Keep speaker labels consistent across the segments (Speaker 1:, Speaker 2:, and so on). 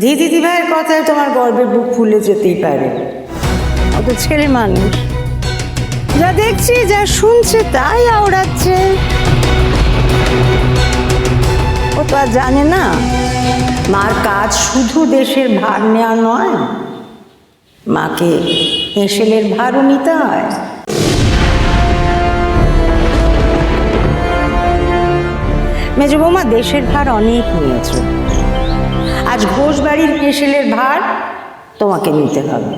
Speaker 1: দিদি ভাইয়ের কথায় তোমার গর্বের বুক ফুলে যেতেই পারে। ও তো ছেলে মানুষ। যা দেখছি, যা শুনছে, তাই আওড়াচ্ছে। ও তো আর জানে না, মার কাজ শুধু দেশের ভার নেওয়া নয়, মাকে হেসেলের ভারও নিতে হয়। মেজ বৌমা, দেশের ভার অনেক নিয়েছ আজ ঘোষ বাড়ির হেসেলের ভার তোমাকে নিতে হবে।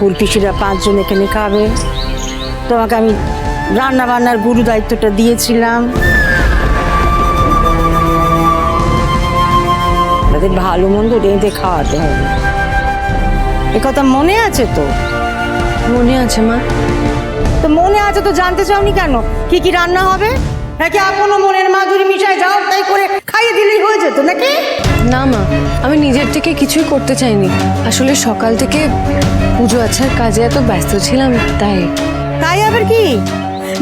Speaker 1: ফুল পিসিরা পাঁচজন এখানে খাবে। তোমাকে আমি রান্না বান্নার গুরু দায়িত্বটা দিয়েছিলাম। তাদের ভালো মন্দ রেঁধে খাওয়াতে হবে। কথা মনে আছে তো?
Speaker 2: মনে আছে মা।
Speaker 1: তো মনে আছে তো জানতে চাওনি কেন? কি কি রান্না হবে? নাকি এখনও মনের মাধুরী মিশায় যাও তাই করে খাইয়ে দিলেই হয়ে যেত নাকি?
Speaker 2: না মা আমি নিজের থেকে কিছুই করতে চাইনি। আসলে সকাল থেকে পুজো আচ্ছার কাজে এত ব্যস্ত ছিলাম তাই।
Speaker 1: তাই আবার কি?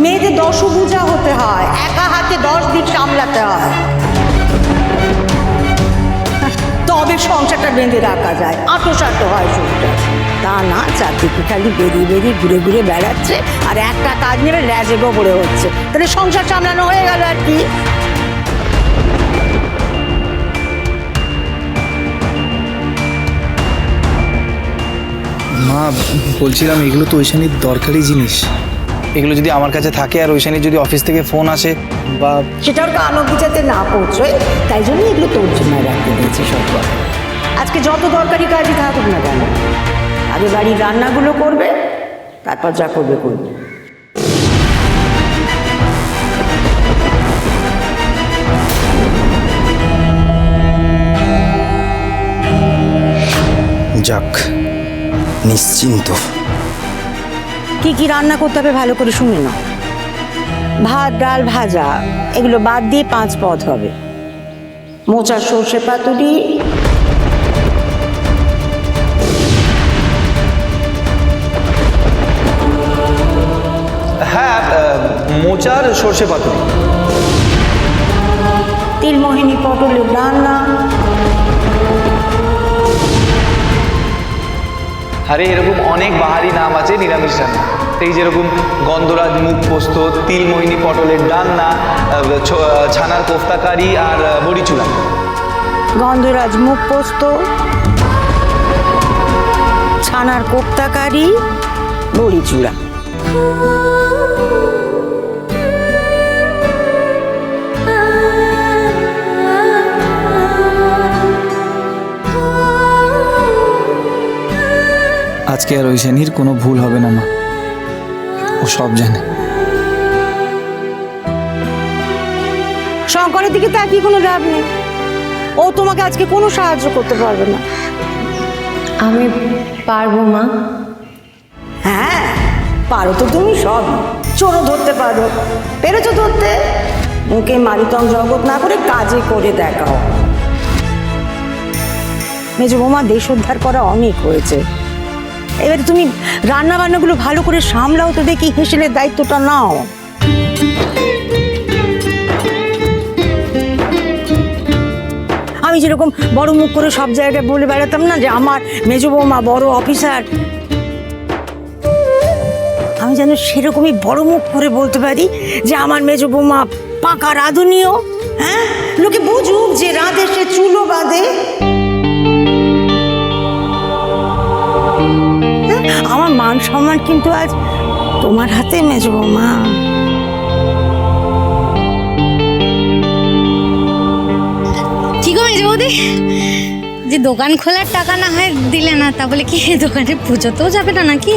Speaker 1: মেয়েদের দশভুজা হতে হয় একা হাতে দশ দিক সামলাতে হয়। তবে সংসারটা বেঁধে রাখা যায় আটো সাটো হয় সংসার তা না চারদিকে খালি বেরিয়ে বেরিয়ে ঘুরে ঘুরে বেড়াচ্ছে আর একটা কাজ নেবে ল্যাজে গোবরে হচ্ছে। তাহলে সংসার সামলানো হয়ে গেল আর কি।
Speaker 3: মা বলছিলাম এগুলো তো ঐশানির দরকারি জিনিস। এগুলো যদি আমার কাছে থাকে আর ঐশানির যদি অফিস থেকে ফোন আসে বা
Speaker 1: সেটা ওর অব্দি যাতে না পৌঁছয় তাই জন্য এগুলো তোর জন্য রাখতে দিয়েছি সব। আজকে যত দরকারি কাজই থাকুক না কেন আগে বাড়ির রান্নাগুলো করবে তারপর যা করবে করবে।
Speaker 3: যাক নিশ্চিন্ত।
Speaker 1: কি কি রান্না করতে হবে ভালো করে শুনে নাও। ভাত ডাল ভাজা এগুলো বাদ দিয়ে পাঁচ পদ হবে। মোচার সর্ষে পাতুরি
Speaker 3: হ্যাঁ মোচার সর্ষে পাতুরি।
Speaker 1: তিলমোহিনী পটলের রান্না
Speaker 3: আরে এরকম অনেক বাহারি নাম আছে নিরামিষ রান্না। এই যেরকম গন্ধরাজ মুখ পোস্ত তিলমোহিনী পটলের আহ, ছানার কোফতাকারি আর আহ, বড়িচুরা
Speaker 1: গন্ধরাজ মুখ পোস্ত ছানার কোপ্তাকারি বড়ি চূড়া
Speaker 3: আজকে আর ঐশানির কোনো ভুল হবে না মা। ও সব জানে।
Speaker 1: শঙ্করের দিকে তাকিয়ে কোনো লাভ নেই? ও তোমাকে আজকে কোনো সাহায্য করতে পারবে না।
Speaker 2: আমি পারব মা।
Speaker 1: হ্যাঁ পারো তো তুমি সব। চোরও ধরতে পারো পেরেছ ধরতে? মুখে মারিতং জগৎ না করে কাজে করে দেখাও। মেজ বোমা দেশ উদ্ধার করা অনেক হয়েছে। এবারে তুমি রান্না বান্নাগুলো ভালো করে সামলাও তো দেখি হেসেলের দায়িত্বটা নাও। আমি যেরকম বড় মুখ করে সব জায়গায় বলে বেড়াতাম না যে আমার মেজ বৌমা বড় অফিসার, আমি যেন সেরকমই বড় মুখ করে বলতে পারি যে আমার মেজ বৌমা পাকা রাঁধুনিও হ্যাঁ? লোকে বুঝুক যে রাঁধে সে চুলো বাঁধে। আমার মান সম্মান কিন্তু আজ তোমার হাতে মেজ বৌমা
Speaker 4: কি গো মেজে বৌদি? যে দোকান খোলার টাকা না হয় দিলে না তা বলে কি দোকানে পুজোতেও যাবে না নাকি?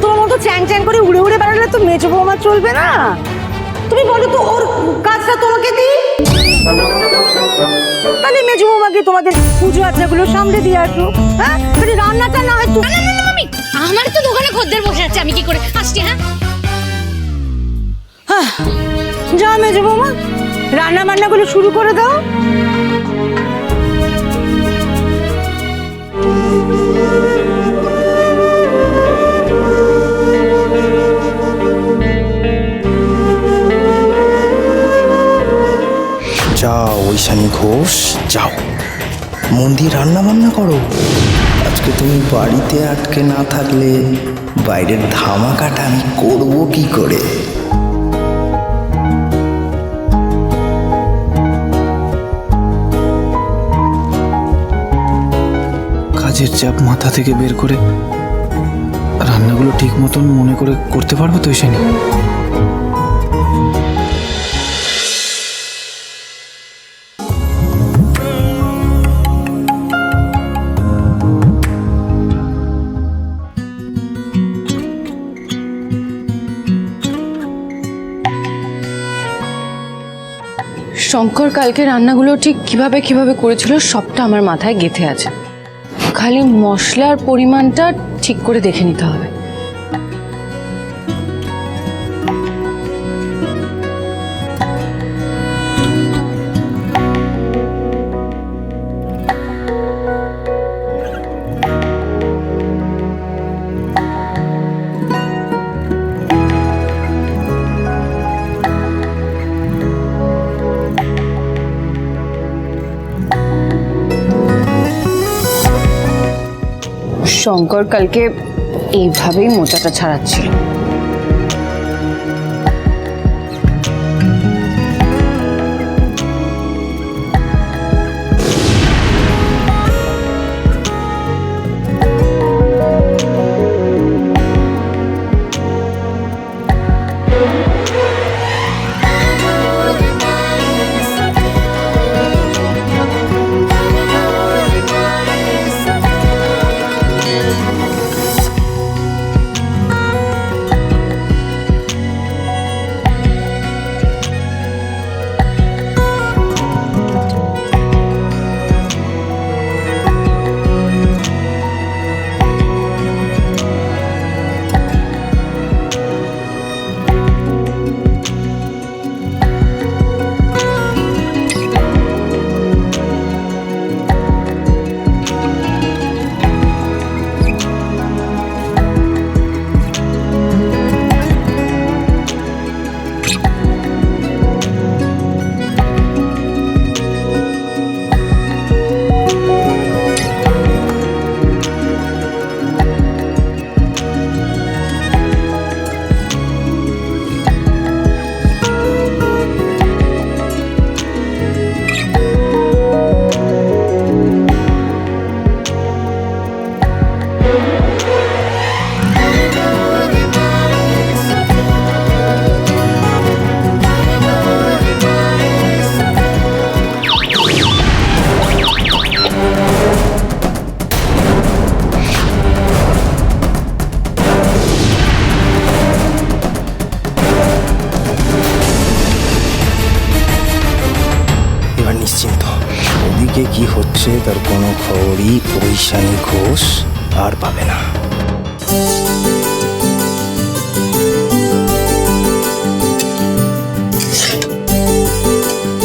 Speaker 1: তোমার মতো চ্যাং চ্যাং করে উড়ে উড়ে বেড়ালে তো মেজ বৌমা চলবে না। তুমি বলো তো ওর কাজটা তোমাকে দিই? তাহলে মেজু বৌমাকে তোমাদের পুজো আচাগুলো সামনে দিয়ে আসো হ্যাঁ? তাহলে রান্নাটা না হয়
Speaker 4: না না না না মামি আমার তো দোকানে খদ্দের বসে আছে আমি কি করে আসছি হ্যাঁ
Speaker 1: যাও মেজ বৌমা রান্না বান্নাগুলো শুরু করে দাও।
Speaker 3: ঐশানী ঘোষ, যাও। মন দিয়ে রান্না বান্না করো। আজকে তুমি বাড়িতে আটকে না থাকলে বাইরের ধামাকাটা আমি করব কি করে?
Speaker 5: কাজের চাপ মাথা থেকে বের করে রান্নাগুলো ঠিক মতন মনে করে করতে পারব তো সেনি
Speaker 2: শঙ্কর কালকে রান্নাগুলো ঠিক কীভাবে কীভাবে করেছিল সবটা আমার মাথায় গেঁথে আছে। খালি মশলার পরিমাণটা ঠিক করে দেখে নিতে হবে। শঙ্কর কালকে এইভাবেই মোচাটা ছাড়াচ্ছিল।
Speaker 3: ঐশানী ঘোষ আর পাবে না।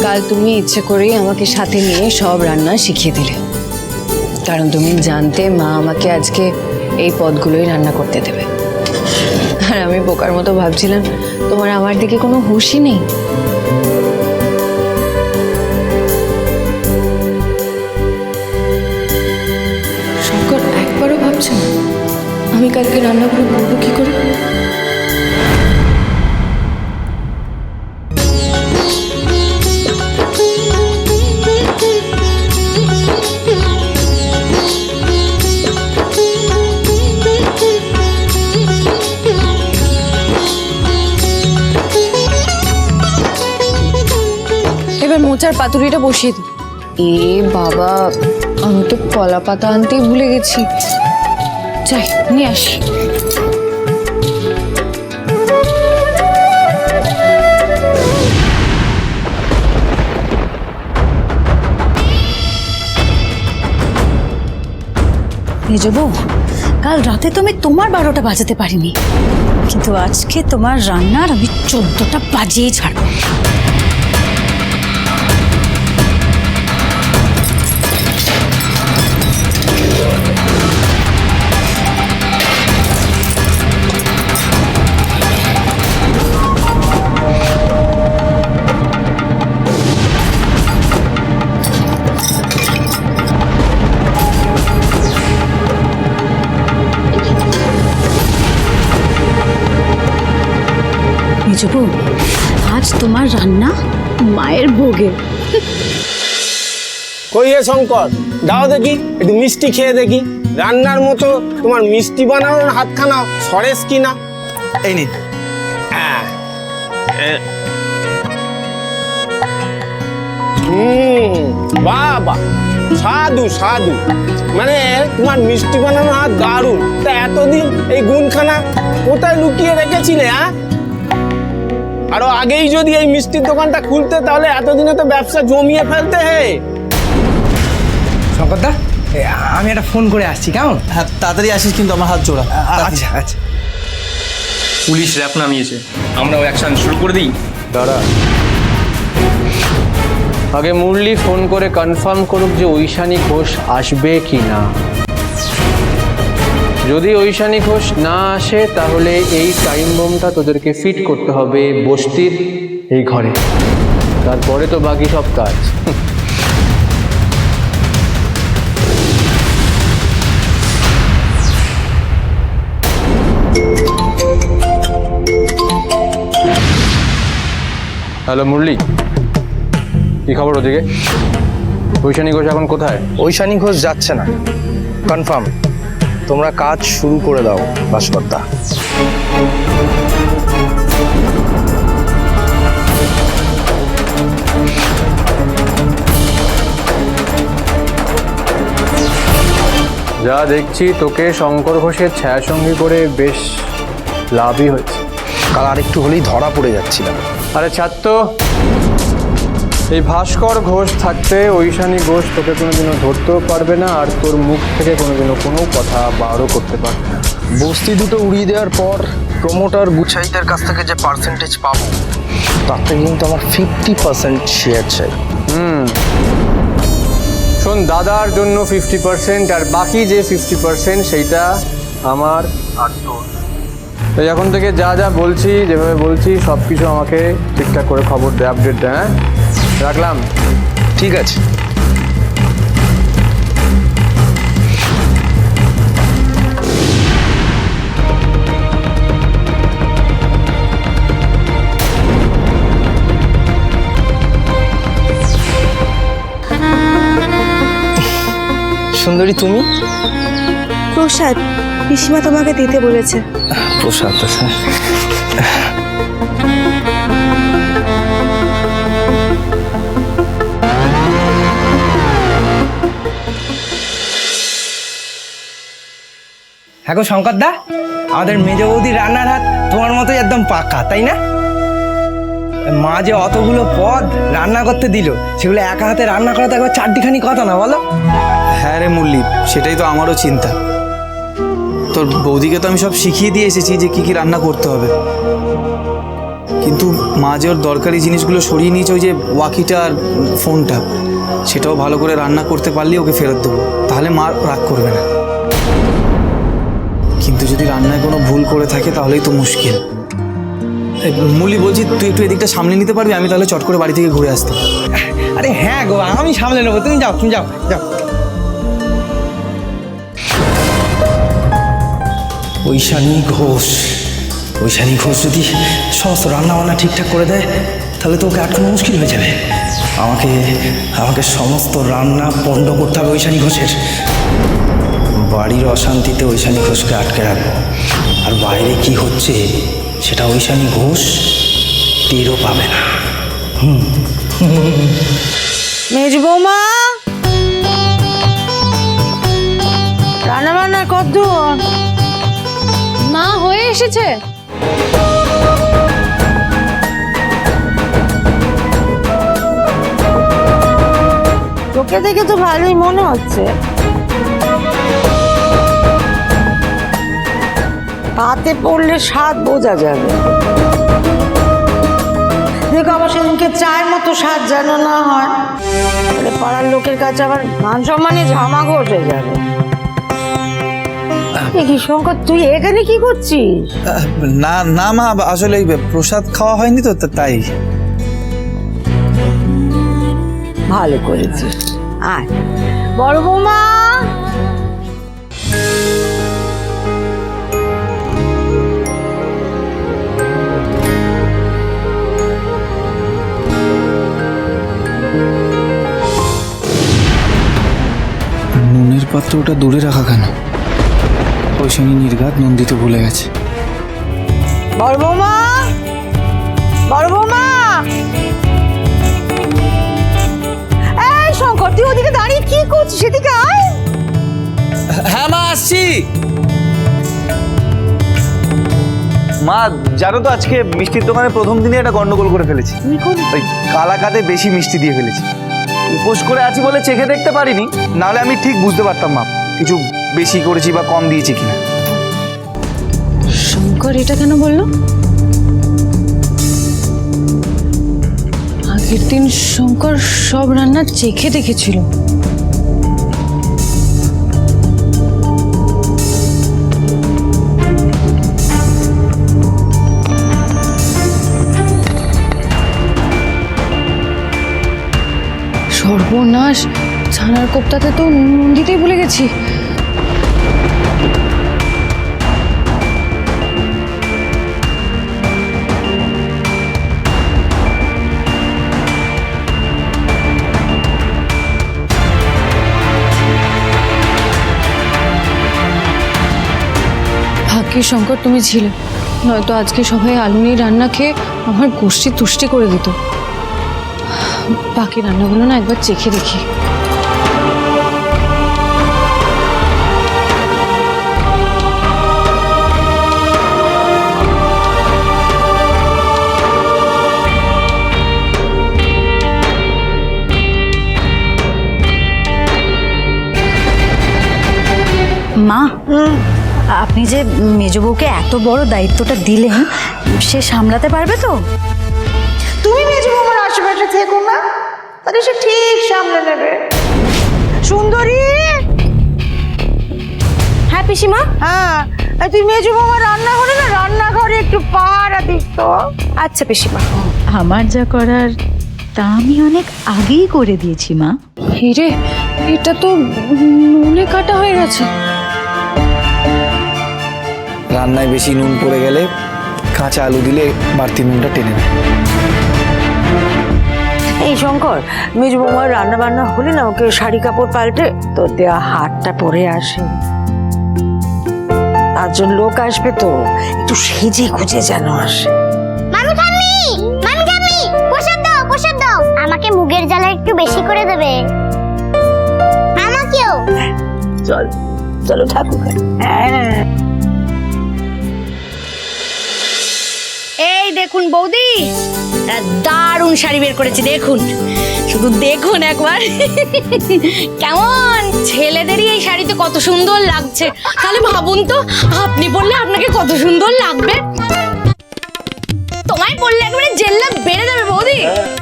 Speaker 2: কাল তুমি ইচ্ছে করেই আমাকে সাথে নিয়ে সব রান্না শিখিয়ে দিলে। কারণ তুমি জানতে মা আমাকে আজকে এই পদগুলোই রান্না করতে দেবে। আর আমি বোকার মতো ভাবছিলাম, তোমার আমার দিকে কোনো হুঁশই নেই। আমি কালকে রান্নাগুলো করব কি করে? এবার মোচার পাতুরিটা বসিয়ে দিই। এ বাবা, আমি তো কলা পাতা আনতেই ভুলে গেছি। যাই, নিয়ে আসি।
Speaker 6: কাল রাতে তো আমি তোমার বারোটা বাজাতে পারিনি। কিন্তু আজকে তোমার রান্নার আমি চোদ্দটা বাজিয়ে ছাড়বো তোমার রান্না মায়ের ভোগে।
Speaker 7: কই হে শঙ্কর? দাও দেখি, একটু মিষ্টি খেয়ে দেখি। রান্নার মতো তোমার মিষ্টি বানানোর হাতখানা সরেস কিনা
Speaker 3: এই নিন
Speaker 7: হ্যাঁ। বাবা, সাধু সাধু। মানে তোমার মিষ্টি বানানো হাত দারুণ। তা এতদিন এই গুণখানা কোথায় লুকিয়ে রেখেছিলে হ্যাঁ? আরও আগেই যদি এই মিষ্টির দোকানটা খুলতে তাহলে এতদিনে তো ব্যবসা জমিয়ে ফেলতে হে।
Speaker 8: শঙ্করদা এ, আমি একটা ফোন করে আসছি কেমন?
Speaker 3: হ্যাঁ তাড়াতাড়ি আসিস কিন্তু আমার হাত জোড়া।
Speaker 8: আচ্ছা আচ্ছা।
Speaker 9: পুলিশ র্যাপ নামিয়েছে। আমরাও অ্যাকশন শুরু করে দিই।
Speaker 10: দাঁড়া। আগে মুরলি ফোন করে কনফার্ম করুক যে ঐশানী ঘোষ আসবে কি না যদি ঐশানী ঘোষ না আসে, তাহলে এই টাইম বোমটা তোদেরকে ফিট করতে হবে বস্তির এই ঘরে। তারপরে তো বাকি সব কাজ। হ্যালো, মুরলি। কি খবর ওদিকে? ঐশানী ঘোষ এখন কোথায়?
Speaker 8: ঐশানী ঘোষ যাচ্ছে না। কনফার্ম। তোমরা কাজ শুরু করে দাও ভাস্করদা
Speaker 10: যা দেখছি তোকে শঙ্কর ঘোষের ছায়াসঙ্গী করে বেশ লাভই হয়েছে।
Speaker 8: কাল আরেকটু হলেই ধরা পড়ে যাচ্ছিলাম।
Speaker 10: আরে ছাত্র এই ভাস্কর ঘোষ থাকতে ঐশানী ঘোষ তোকে কোনোদিনও ধরতেও পারবে না আর তোর মুখ থেকে কোনোদিনও কোনো কথা বারও করতে পারবে না।
Speaker 8: বস্তি দুটো উড়িয়ে দেওয়ার পর প্রমোটার গুছাইদের কাছ থেকে যে পার্সেন্টেজ পাবো তাতে কিন্তু আমার ফিফটি পার্সেন্ট শেয়ার চাই। হুম।
Speaker 10: শোন দাদার জন্য ফিফটি পার্সেন্ট আর বাকি যে ফিফটি পার্সেন্ট সেইটা আমার আর তোর। এখন থেকে যা যা বলছি যেভাবে বলছি সব কিছু আমাকে ঠিকঠাক করে খবর দে আপডেট দে হ্যাঁ? রাখলাম।
Speaker 8: ঠিক আছে। সুন্দরী তুমি?
Speaker 11: প্রসাদ পিসিমা তোমাকে দিতে বলেছে।
Speaker 8: প্রসাদ হ্যাঁ গো শঙ্কর দা আমাদের মেজ বৌদি রান্নার হাত তোমার মতোই একদম পাকা, তাই না? মা যে অতগুলো পদ রান্না করতে দিল, সেগুলো একা হাতে রান্না করা তো একবার চারটিখানি কথা না, বলো।
Speaker 5: হ্যাঁ রে মুরলি, সেটাই তো আমারও চিন্তা। তোর বৌদিকে তো আমি সব শিখিয়ে দিয়ে এসেছি যে কি কি রান্না করতে হবে। কিন্তু মা যে ওর দরকারি জিনিসগুলো সরিয়ে নিয়েছে ওই যে ওয়াকিটা আর ফোনটা, সেটাও ভালো করে রান্না করতে পারলেই ওকে ফেরত দেবো। তাহলে মা রাগ করবে না। কিন্তু যদি রান্নায় কোনো ভুল করে থাকে তাহলেই তো মুশকিল। মুলি বলছি তুই একটু এদিকটা সামলে নিতে পারবি? আমি তাহলে চট করে বাড়ি থেকে ঘুরে আসতে
Speaker 8: আরে হ্যাঁ গো আমি সামলে নেব। তুমি যাও তুমি যাও যাও। ঐশানী ঘোষ ঐশানী ঘোষ যদি সমস্ত রান্না বান্না ঠিকঠাক করে দেয় তাহলে তো ওকে আটকানো মুশকিল হয়ে যাবে। আমাকে আমাকে সমস্ত রান্না পণ্ড করতে হবে ঐশানী ঘোষের। বাড়ির অশান্তিতে ঐশানী ঘোষকে আটকে রাখব। আর বাইরে কি হচ্ছে সেটা ঐশানী ঘোষ টেরও পাবে না।
Speaker 1: মেজ বৌমা! রান্না বান্না
Speaker 2: মা হয়ে এসেছে।
Speaker 1: চোখে দেখে তো ভালোই মনে হচ্ছে। হাতে পড়লে স্বাদ বোঝা যাবে দেখো আবার সেদিনকে চায়ের মতো স্বাদ যেন না হয়। তাহলে পাড়ার লোকের কাছে আবার মান সম্মানে ঝামা ঘটে যাবে। কি শঙ্কর তুই এখানে কি করছিস?
Speaker 5: না না মা আসলে প্রসাদ খাওয়া হয়নি তো তাই।
Speaker 1: ভালো করেছিস। আয়। বড় বৌমা!
Speaker 5: পাত্র ওটা দূরে রাখা কেন? ঐশানী নির্ঘাত নন্দিতে ভুলে গেছে।
Speaker 1: বড় বৌমা বড় বৌমা এই শঙ্কর তুই ওদিকে দাঁড়িয়ে কি করছিস? সেদিকে আয়!
Speaker 3: হ্যাঁ মা আসছি। মা জানো তো আজকে মিষ্টির দোকানে প্রথম দিনে একটা গন্ডগোল করে ফেলেছি। ওই কালাকাতে বেশি মিষ্টি দিয়ে ফেলেছি। উপোস করে আছি বলে চেখে দেখতে পারিনি। নাহলে আমি ঠিক বুঝতে পারতাম মা কিছু বেশি করেছি বা কম দিয়েছি কিনা।
Speaker 2: শঙ্কর, এটা কেন বলল? আগের দিন শঙ্কর সব রান্না চেখে দেখেছিল। সর্বনাশ। ছানার কোপ্তাতে তো নুন দিতেই ভুলে গেছি। ভাগ্যে শঙ্কর তুমি ছিলে। নয়তো আজকে সবাই আলুনি রান্না খেয়ে আমার গোষ্ঠী তুষ্টি করে দিত। বাকি রান্নাগুলো না একবার চেখে দেখি।
Speaker 6: মা আপনি যে মেজ বউকে এত বড় দায়িত্বটা দিলেন সে সামলাতে পারবে তো?
Speaker 1: তুমি মেজে বৌমার আশেপাশে থেকো না। তাহলে সে ঠিক সামলে নেবে। সুন্দরী!
Speaker 11: হ্যাঁ পিসিমা?
Speaker 1: হ্যাঁ এই তুই মেজে বৌমা রান্না করে না রান্নাঘরে একটু পাহারা দিস তো।
Speaker 11: আচ্ছা পিসিমা।
Speaker 6: আমার যা করার তা আমি অনেক আগেই করে দিয়েছি মা।
Speaker 2: হিরে এটা তো নুনে কাটা হয়ে গেছে।
Speaker 5: রান্নায় বেশি নুন পড়ে গেলে কাঁচা আলু দিলে বাড়তি নুনটা টেনে নেয়।
Speaker 1: এই শঙ্কর মেজ বৌমার রান্না বান্না হলে না ওকে শাড়ি কাপড় পাল্টে তোর দেওয়া হাতটা পরে আসে। পাঁচজন লোক আসবে তো একটু সেজে খুঁজে যেন আসে।
Speaker 12: মামি ঠাম্মি মামি ঠাম্মি প্রসাদ দাও প্রসাদ দাও। আমাকে মুগের জ্বালা একটু বেশি করে দেবে। আমাকেও
Speaker 1: চল চলো ঠাকুর। হ্যাঁ।
Speaker 4: এই দেখুন বৌদি দারুণ শাড়ি বের করেছি দেখুন। শুধু দেখুন একবার। কেমন ছেলেদেরই এই শাড়িতে কত সুন্দর লাগছে। তাহলে ভাবুন তো আপনি পরলে আপনাকে কত সুন্দর লাগবে। তোমায় পরলে একবারে জেল্লা বেড়ে যাবে বৌদি।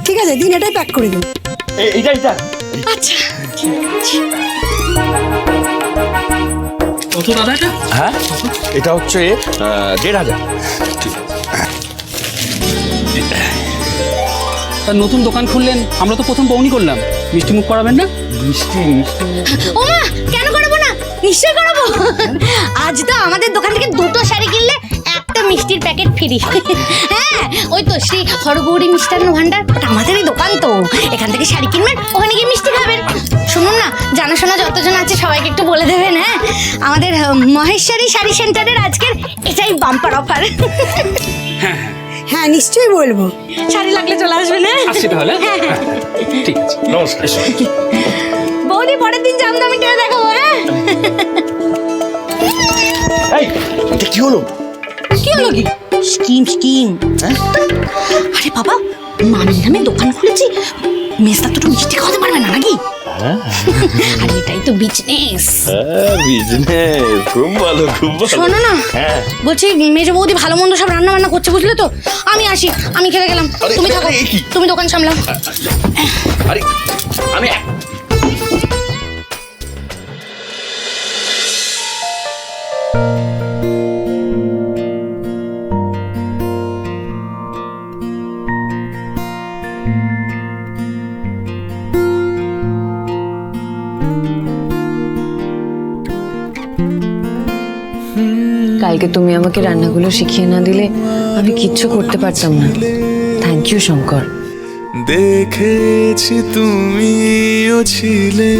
Speaker 1: ঠিক আছে দিন এটাই প্যাক করে দিন।
Speaker 9: এইটা এইটা।
Speaker 4: আচ্ছা।
Speaker 9: কত দাদা এটা?
Speaker 7: হ্যাঁ এটা হচ্ছে দেড় হাজার।
Speaker 9: তা নতুন দোকান খুললেন আমরা তো প্রথম বউনি করলাম। মিষ্টি মুখ করাবেন না?
Speaker 4: ওমা কেন করব না? নিশ্চয় করাবো। আজ তো আমাদের দোকান থেকে দুটো শাড়ি কিনলে একটা মিষ্টির প্যাকেট ফ্রি। হ্যাঁ ওই তো শ্রী হরগৌরী মিষ্টান্ন ভান্ডার ওটা আমাদেরই দোকান তো। এখান থেকে শাড়ি কিনবেন ওখানে গিয়ে মিষ্টি খাবেন। শুনুন না জানাশোনা যতজন আছে সবাইকে একটু বলে দেবেন হ্যাঁ? আমাদের মহেশ্বরী শাড়ি সেন্টারের আজকের এটাই বাম্পার অফার
Speaker 1: হ্যাঁ। নিশ্চয়ই বলব।
Speaker 4: শাড়ি লাগলে চলে আসবে হ্যাঁ
Speaker 9: আসছি তাহলে। হ্যাঁ ঠিক আছে। নমস্কার।
Speaker 4: বৌদি পরের দিন জামদামি টেনে দেখাবো হ্যাঁ?
Speaker 7: এই এটা কি হলো?
Speaker 4: কি হলো কি? Scheme scheme. আরে বাবা মামির নামে দোকান খুলেছি। মেজদা দুটো মিষ্টি খাওয়াতে পারবে না নাকি? আরে এটাই তো বিজনেস
Speaker 7: বিজনেস খুব ভালো খুব
Speaker 4: শোনো না। বলছি মেজ বৌদি ভালো মন্দ সব রান্না বান্না করছে বুঝলে তো? আমি আসি আমি খেলে গেলাম। তুমি থাকো? তুমি দোকান সামলাও।
Speaker 7: আরে আমি
Speaker 2: কালকে তুমি আমাকে রান্নাগুলো শিখিয়ে না দিলে আমি কিচ্ছু করতে পারতাম না। Thank you Shankar.
Speaker 13: দেখেছি তুমিও ছিলে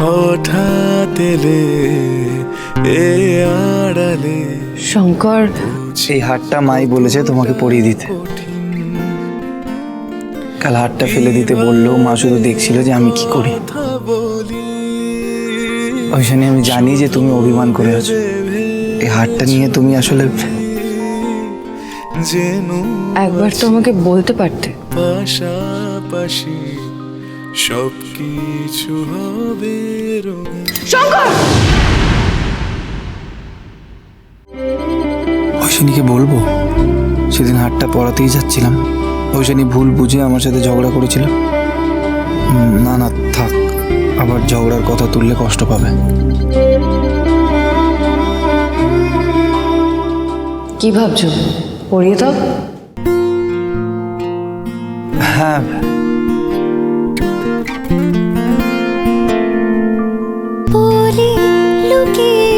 Speaker 13: হঠাৎ এলে এ আড়ালে।
Speaker 2: শঙ্কর।
Speaker 3: এই হারটা মাই বলেছে তোমাকে পরিয়ে দিতে। কাল হারটা ফেলে দিতে বললেও মা শুধু দেখছিল যে আমি কি করি। ওই জন্য আমি জানি যে তুমি অভিমান করে আছো। এই হারটা নিয়ে তুমি আসলে
Speaker 13: যেন
Speaker 2: একবার তো আমাকে বলতে পারতে।
Speaker 13: পাশাপাশি সব কিছু হবে রঙিন।
Speaker 5: ঐশানীকে বলব সেদিন হাটটা পড়াতেই যাচ্ছিলাম। ঐশানী ভুল বুঝে আমার সাথে ঝগড়া করেছিল। না না থাক। আবার ঝগড়ার কথা তুললে কষ্ট পাবে।
Speaker 2: কি ভাবছ? পড়িয়ে তো
Speaker 3: হ্যাঁ।
Speaker 12: বলি লুকিয়ে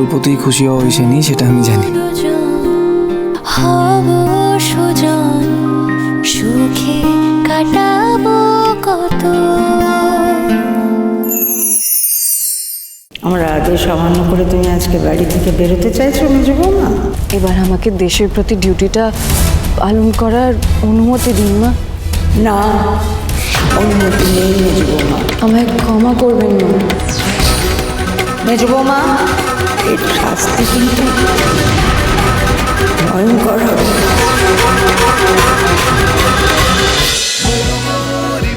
Speaker 5: অল্পতেই খুশি হও ঐশানী সেটা আমি জানি।
Speaker 12: সুখে কাটাবো কত?
Speaker 1: আমার আগে সামান্য করে তুমি আজকে বাড়ি থেকে বেরোতে চাইছো মেজো বৌমা?
Speaker 2: এবার আমাকে দেশের প্রতি ডিউটিটা পালন করার অনুমতি দিন মা।
Speaker 1: না অনুমতি নেই মেজো
Speaker 2: আমায় ক্ষমা করবেন না
Speaker 1: মেজো বৌমা এর শাস্তি কিন্তু ভয়ঙ্কর হবে।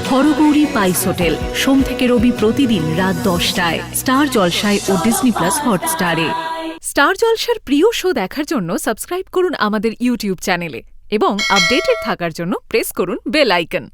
Speaker 14: হরগৌরী পাইস হোটেল, সোম থেকে রবি প্রতিদিন রাত দশটায়, স্টার জলসায় ও ডিসনি প্লাস হটস্টারে। স্টার জলসার প্রিয় শো দেখার জন্য সাবস্ক্রাইব করুন আমাদের ইউটিউব চ্যানেলে এবং আপডেটেড থাকার জন্য প্রেস করুন বেল আইকন।